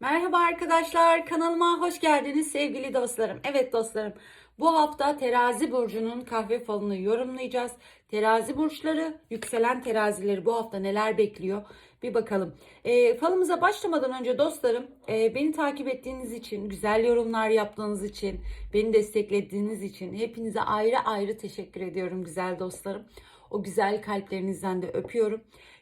Merhaba arkadaşlar, kanalıma hoş geldiniz sevgili dostlarım. Evet dostlarım, bu hafta terazi burcunun kahve falını yorumlayacağız. Terazi burçları, yükselen terazileri bu hafta neler bekliyor? Bir bakalım. E, falımıza başlamadan önce dostlarım, e, beni takip ettiğiniz için, güzel yorumlar yaptığınız için, beni desteklediğiniz için hepinize ayrı ayrı teşekkür ediyorum güzel dostlarım. O güzel kalplerinizden de öpüyorum.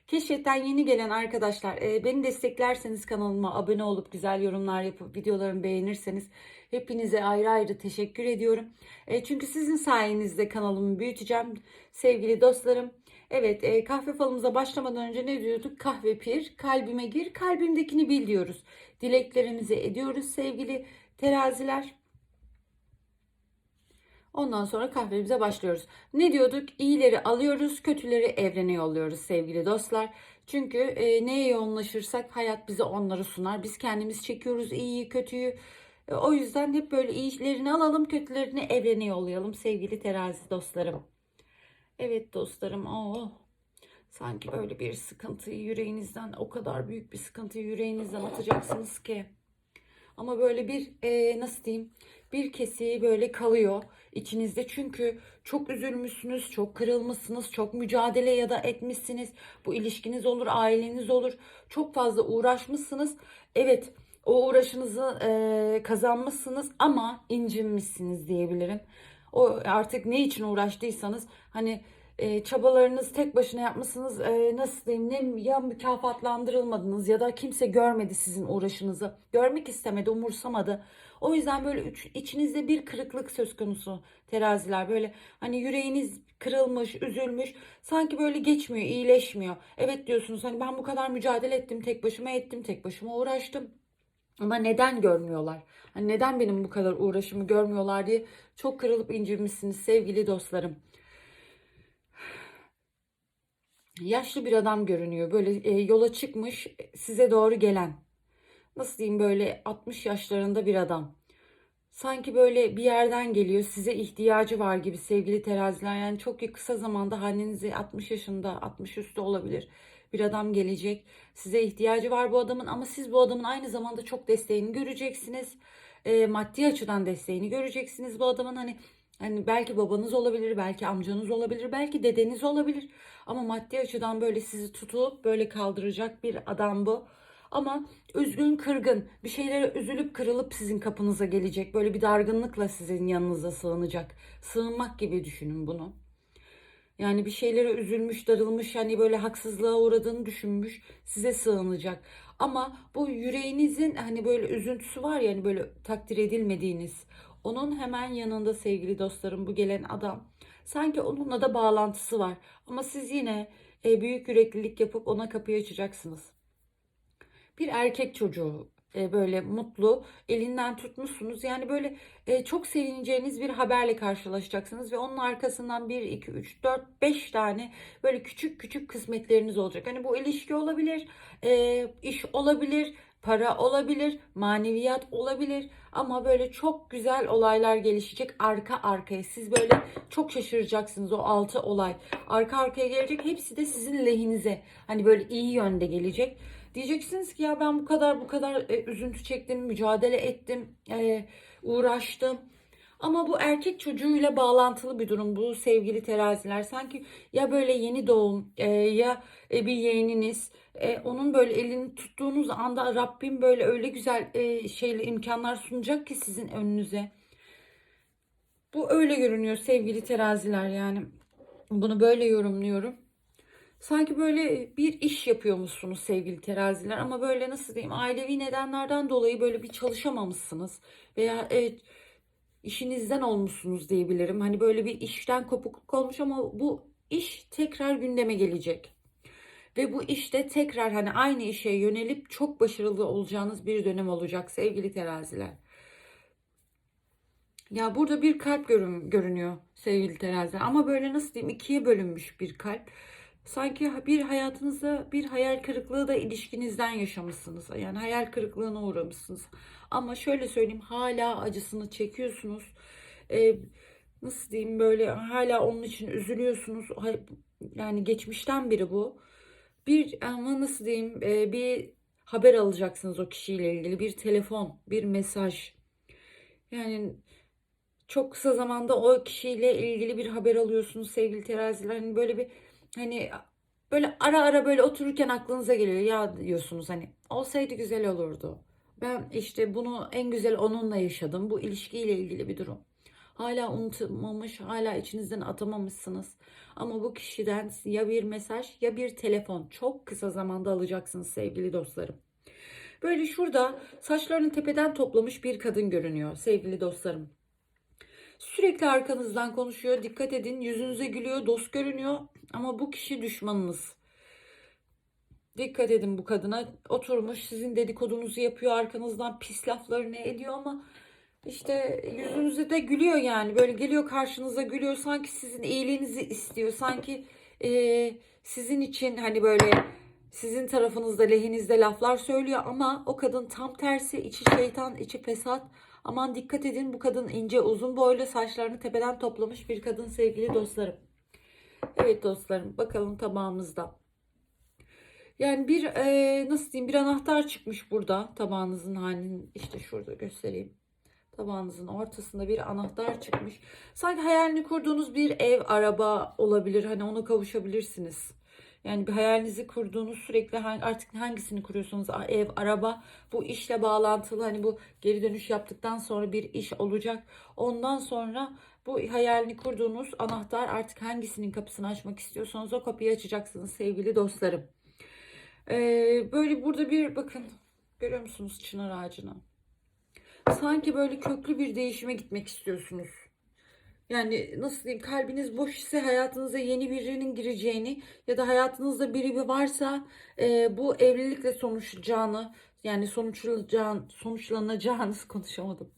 Keşfetten yeni gelen arkadaşlar e, beni desteklerseniz kanalıma abone olup güzel yorumlar yapıp videolarımı beğenirseniz hepinize ayrı ayrı teşekkür ediyorum. E, çünkü sizin sayenizde kanalımı büyüteceğim sevgili dostlarım. Evet e, kahve falımıza başlamadan önce ne diyorduk? Kahve pir, kalbime gir, kalbimdekini bil diyoruz. Dileklerimizi ediyoruz sevgili teraziler. Ondan sonra kahvemize başlıyoruz. Ne diyorduk? İyileri alıyoruz, kötüleri evrene yolluyoruz sevgili dostlar. Çünkü e, neye yoğunlaşırsak hayat bize onları sunar. Biz kendimiz çekiyoruz iyiyi, kötüyü. E, o yüzden hep böyle iyilerini alalım, kötülerini evrene yollayalım sevgili terazi dostlarım. Evet dostlarım, oh, sanki böyle bir sıkıntıyı yüreğinizden, o kadar büyük bir sıkıntıyı yüreğinizden atacaksınız ki. Ama böyle bir e, nasıl diyeyim bir kesiği böyle kalıyor içinizde. Çünkü çok üzülmüşsünüz, çok kırılmışsınız, çok mücadele ya da etmişsiniz. Bu ilişkiniz olur, aileniz olur. Çok fazla uğraşmışsınız. Evet o uğraşınızı e, kazanmışsınız ama incinmişsiniz diyebilirim. O artık ne için uğraştıysanız hani e, çabalarınız tek başına yapmışsınız. E, nasıl diyeyim ne ya mükafatlandırılmadınız ya da kimse görmedi sizin uğraşınızı. Görmek istemedi umursamadı. O yüzden böyle üç, içinizde bir kırıklık söz konusu teraziler. Böyle hani yüreğiniz kırılmış üzülmüş. Sanki böyle geçmiyor iyileşmiyor. Evet diyorsunuz hani ben bu kadar mücadele ettim tek başıma ettim tek başıma uğraştım. Ama neden görmüyorlar? Hani neden benim bu kadar uğraşımı görmüyorlar diye çok kırılıp incinmişsiniz sevgili dostlarım yaşlı bir adam görünüyor. Böyle e, yola çıkmış size doğru gelen. Nasıl diyeyim böyle 60 yaşlarında bir adam. Sanki böyle bir yerden geliyor. Size ihtiyacı var gibi sevgili teraziler. Yani çok kısa zamanda halinizi 60 yaşında 60 üstü olabilir. Bir adam gelecek. Size ihtiyacı var bu adamın ama siz bu adamın aynı zamanda çok desteğini göreceksiniz. E, maddi açıdan desteğini göreceksiniz bu adamın. Hani Hani belki babanız olabilir, belki amcanız olabilir, belki dedeniz olabilir. Ama maddi açıdan böyle sizi tutup böyle kaldıracak bir adam bu. Ama üzgün, kırgın, bir şeylere üzülüp kırılıp sizin kapınıza gelecek. Böyle bir dargınlıkla sizin yanınıza sığınacak. Sığınmak gibi düşünün bunu. Yani bir şeylere üzülmüş, darılmış, hani böyle haksızlığa uğradığını düşünmüş, size sığınacak. Ama bu yüreğinizin hani böyle üzüntüsü var ya hani böyle takdir edilmediğiniz. Onun hemen yanında sevgili dostlarım bu gelen adam. Sanki onunla da bağlantısı var. Ama siz yine e, büyük yüreklilik yapıp ona kapıyı açacaksınız. Bir erkek çocuğu e, böyle mutlu elinden tutmuşsunuz. Yani böyle e, çok sevineceğiniz bir haberle karşılaşacaksınız ve onun arkasından 1, 2, 3, 4, 5 tane böyle küçük küçük kısmetleriniz olacak. Hani bu ilişki olabilir, e, iş olabilir, para olabilir, maneviyat olabilir ama böyle çok güzel olaylar gelişecek arka arkaya. Siz böyle çok şaşıracaksınız o altı olay. Arka arkaya gelecek hepsi de sizin lehinize. Hani böyle iyi yönde gelecek. Diyeceksiniz ki ya ben bu kadar bu kadar e, üzüntü çektim, mücadele ettim, e, uğraştım. Ama bu erkek çocuğuyla bağlantılı bir durum bu sevgili teraziler. Sanki ya böyle yeni doğum e, ya e, bir yeğeniniz e, onun böyle elini tuttuğunuz anda Rabbim böyle öyle güzel e, şeyle imkanlar sunacak ki sizin önünüze. Bu öyle görünüyor sevgili teraziler yani. Bunu böyle yorumluyorum. Sanki böyle bir iş yapıyormuşsunuz sevgili teraziler ama böyle nasıl diyeyim ailevi nedenlerden dolayı böyle bir çalışamamışsınız veya e, işinizden olmuşsunuz diyebilirim. Hani böyle bir işten kopukluk olmuş ama bu iş tekrar gündeme gelecek. Ve bu işte tekrar hani aynı işe yönelip çok başarılı olacağınız bir dönem olacak sevgili teraziler. Ya burada bir kalp görün, görünüyor sevgili teraziler ama böyle nasıl diyeyim ikiye bölünmüş bir kalp. Sanki bir hayatınızda bir hayal kırıklığı da ilişkinizden yaşamışsınız. Yani hayal kırıklığına uğramışsınız. Ama şöyle söyleyeyim hala acısını çekiyorsunuz. Ee, nasıl diyeyim böyle hala onun için üzülüyorsunuz. Yani geçmişten biri bu. Bir ama nasıl diyeyim e, bir haber alacaksınız o kişiyle ilgili. Bir telefon, bir mesaj. Yani çok kısa zamanda o kişiyle ilgili bir haber alıyorsunuz sevgili teraziler. Hani böyle bir hani böyle ara ara böyle otururken aklınıza geliyor ya diyorsunuz hani olsaydı güzel olurdu. Ben işte bunu en güzel onunla yaşadım. Bu ilişkiyle ilgili bir durum. Hala unutulmamış, hala içinizden atamamışsınız. Ama bu kişiden ya bir mesaj ya bir telefon çok kısa zamanda alacaksınız sevgili dostlarım. Böyle şurada saçlarını tepeden toplamış bir kadın görünüyor sevgili dostlarım. Sürekli arkanızdan konuşuyor. Dikkat edin yüzünüze gülüyor, dost görünüyor. Ama bu kişi düşmanınız. Dikkat edin bu kadına. Oturmuş sizin dedikodunuzu yapıyor. Arkanızdan pis laflarını ediyor ama işte yüzünüze de gülüyor yani. Böyle geliyor karşınıza gülüyor. Sanki sizin iyiliğinizi istiyor. Sanki eee, sizin için hani böyle sizin tarafınızda lehinizde laflar söylüyor ama o kadın tam tersi içi şeytan içi fesat. Aman dikkat edin bu kadın ince uzun boylu saçlarını tepeden toplamış bir kadın sevgili dostlarım. Evet dostlarım bakalım tabağımızda. Yani bir eee, nasıl diyeyim bir anahtar çıkmış burada tabağınızın halini işte şurada göstereyim. Tabağınızın ortasında bir anahtar çıkmış. Sanki hayalini kurduğunuz bir ev, araba olabilir. Hani ona kavuşabilirsiniz. Yani bir hayalinizi kurduğunuz sürekli artık hangisini kuruyorsanız a- ev, araba bu işle bağlantılı hani bu geri dönüş yaptıktan sonra bir iş olacak. Ondan sonra bu hayalini kurduğunuz anahtar artık hangisinin kapısını açmak istiyorsanız o kapıyı açacaksınız sevgili dostlarım. Ee, böyle burada bir bakın görüyor musunuz çınar ağacını? Sanki böyle köklü bir değişime gitmek istiyorsunuz. Yani nasıl diyeyim kalbiniz boş ise hayatınıza yeni birinin gireceğini ya da hayatınızda biri varsa e, bu evlilikle sonuçlanacağını yani sonuçlanacağını, sonuçlanacağını konuşamadım.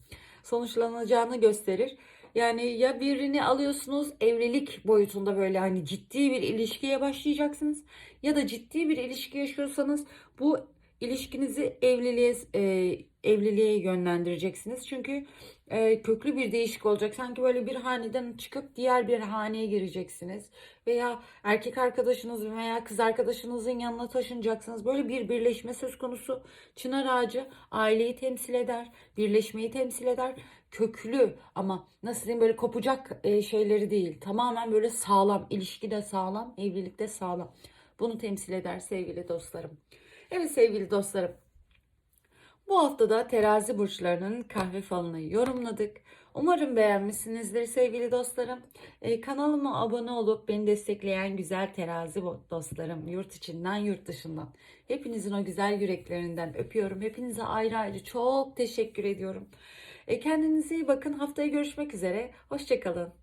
Sonuçlanacağını gösterir. Yani ya birini alıyorsunuz evlilik boyutunda böyle hani ciddi bir ilişkiye başlayacaksınız ya da ciddi bir ilişki yaşıyorsanız bu ilişkinizi evliliğe e, evliliğe yönlendireceksiniz. Çünkü e, köklü bir değişik olacak. Sanki böyle bir haneden çıkıp diğer bir haneye gireceksiniz. Veya erkek arkadaşınız veya kız arkadaşınızın yanına taşınacaksınız. Böyle bir birleşme söz konusu. Çınar ağacı aileyi temsil eder, birleşmeyi temsil eder. Köklü ama nasıl diyeyim böyle kopacak e, şeyleri değil. Tamamen böyle sağlam, ilişki de sağlam, evlilik de sağlam. Bunu temsil eder sevgili dostlarım. Evet sevgili dostlarım. Bu haftada terazi burçlarının kahve falını yorumladık. Umarım beğenmişsinizdir sevgili dostlarım. Ee, kanalıma abone olup beni destekleyen güzel terazi dostlarım yurt içinden yurt dışından. Hepinizin o güzel yüreklerinden öpüyorum. Hepinize ayrı ayrı çok teşekkür ediyorum. E, kendinize iyi bakın. Haftaya görüşmek üzere. Hoşçakalın.